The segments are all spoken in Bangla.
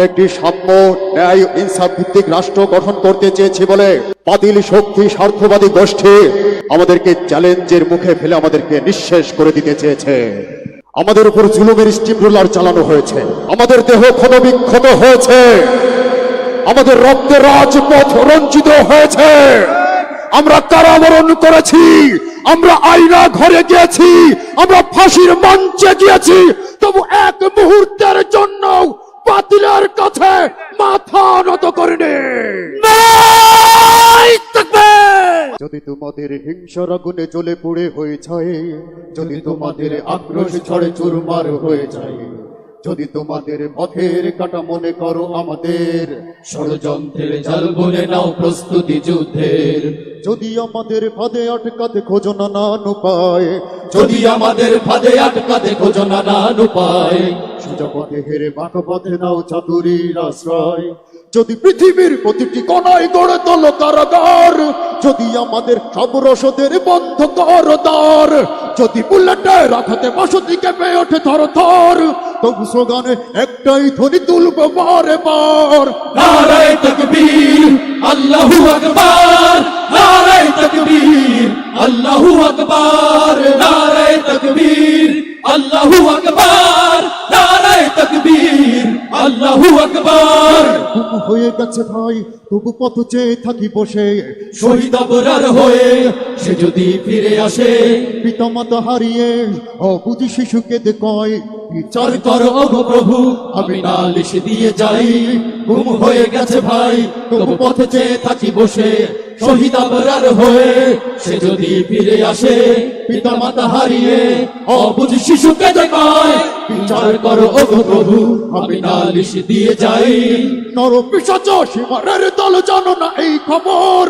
একটি সাম্য, ন্যায়, ইনসাফ ভিত্তিক রাষ্ট্র গঠন করতে চেয়েছি বলে বাতিল শক্তি স্বার্থবাদী গোষ্ঠী আমাদেরকে চ্যালেঞ্জের মুখে ফেলে আমাদেরকে নিঃশেষ করে দিতে চেয়েছে। আমাদের উপর জুলুমের স্টিম রোলার চালানো হয়েছে। আমাদের দেহ ক্ষতবিক্ষত হয়েছে। আমাদের রক্তে রাজপথ রঞ্জিত হয়েছে। আমরা কারাবরণ করেছি। আমরা আইনা ঘরে গিয়েছি। আমরা ফাঁসির মঞ্চে গিয়েছি। তবু এক মুহূর্তের জন্য বাতিলের কাছে মাথা নত করিনি। যদি তোমাদের হিংসার আগুনে জ্বলে পুড়ে হয়ে যায় যদি তোমাদের আক্রোশ ছড়ে চুরমার হয়ে যায় যদি তোমাদের পথের কাটা মনে করো আমাদের, ষড়যন্ত্রের জাল বলে নাও প্রস্তুতি যুদ্ধের। যদি আমাদের ফাঁদে আটকাতে খোঁজো না নান উপায়, যদি আমাদের ফাঁদে আটকাতে খোঁজো না নান উপায়। সুজপথে পথে হেরে বাঁকা পথে নাও চাতুরীর আশ্রয় যদি পৃথিবীর প্রতিটি কোনায় গড়ে তোলো কারাগার, যদি আমাদের সব রসদের বন্ধ কর দ্বার যদি বুলেটে রাখাতে বসতি কেঁপে ওঠে থর থর, তবু স্লোগানে একটাই ধ্বনি তুলবো বারে বার। নারায় তকবীর, আল্লাহু আকবার, নারায় তকবীর, আল্লাহু আকবার, নারায় তকবীর, আল্লাহু আকবার, নারায় তকবীর, আল্লাহু আকবার। হয়ে গেছে ভাই তবু পথ চেয়ে থাকি বসে। শহীদ অপরার হয়ে সে যদি ফিরে আসে পিতামাতা হারিয়ে অবুধি শিশুকে কয় বিচার করো ওগো প্রভু, আমি নালিশ দিয়ে যাই। গুম হয়ে গেছে ভাই, তবু পথে চেয়ে থাকি বসে। শহীদ আবরার হয়ে সে যদি ফিরে আসে পিতা মাতা হারিয়ে অবুঝ শিশুকে যে কয় বিচার করো ওগো প্রভু, আমি নালিশ দিয়ে যাই। নর পিসাচ সীমারের দল জানো না এই খবর।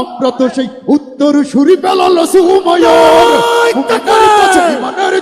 আমরা তো সেই উত্তর সুরি পেলাল সুময়র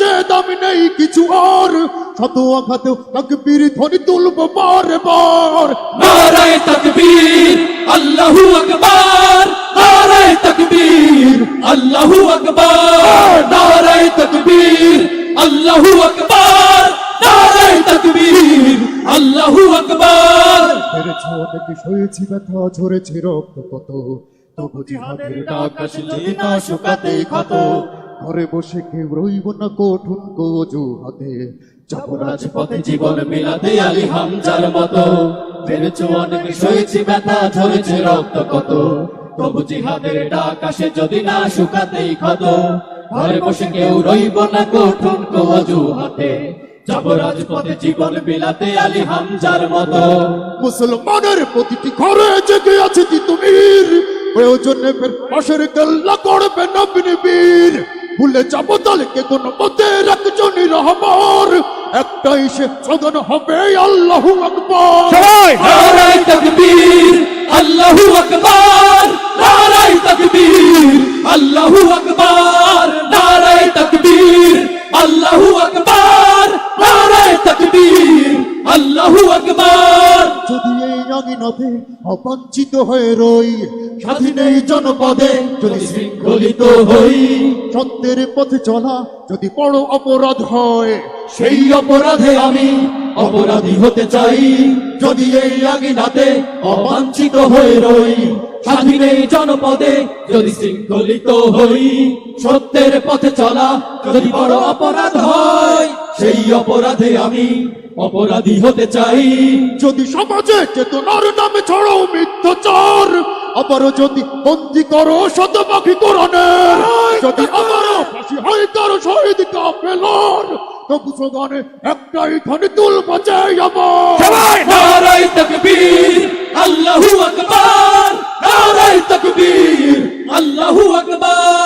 যে দামি নেই কিছু আর। শত আঘাতেও তাকবীর ধ্বনি তুলব বার বার নারায় তকবীর আল্লাহু আকবার। নারায় তকবীর আল্লাহু আকবার। নারায় তকবীর আল্লাহু আকবার। নারায় তকবীর আল্লাহু আকবার। সয়েছি ব্যথা? ঝরেছে রক্ত কত? তবু জিহাদের ডাক আসে না শুকাতে ক্ষত। ঘরে বসে কেউ রইব না কঠুন হাতে যাব রাজপথে জীবন মিলাতে আলী হামজার মতো। বেড়েছ অনেক সয়েছি ব্যথা ঝরেছে রক্ত কত। তবু জিহাদের ডাক আসে যদি না শুকাতেই ক্ষত। ঘরে বসে কেউ রইব না কজু হাতে যাব রাজপথে জীবন বিলাতে আলী হামজার মতো। মুসলমানের প্রতিটি ঘরে জেগে আছে তিতুমির প্রয়োজনে ফের পাশের কেল্লা করবে নবীন বীর। ভুলে যাব তালকে কোন মতে একজনই রহমান একটাই সে সদন হবে আল্লাহু আকবার। নারায় তকবীর আল্লাহু আকবার নারায় তকবীর আল্লাহু আকবার। আঙিনাতে হয়ে রই, স্বাধীন এই জনপদে যদি শৃঙ্খলিত হই। সত্যের পথে চলা যদি বড় অপরাধ হয়, সেই অপরাধে আমি অপরাধী হতে চাই। যদি এই আগিনাতে অবাঞ্ছিত হয়ে রই, স্বাধীন এই জনপদে যদি শৃঙ্খলিত হই। সত্যের পথে চলা যদি বড় অপরাধ হয় অপরাধে আমি অপরাধী হতে চাই। যদি সমাজে চেতনার নামে ছড়াও মিথ্যাচার আবারও যদি বন্দি করো শতপাখি কোরআনের যদি আবারও ফাঁসি হয় কারও শহীদ কাফেলার তবু সগানে একটাই ধ্বনি তুলব যে আমার। নারায় তকবীর আল্লাহু আকবার তকবীর আল্লাহু আকবার।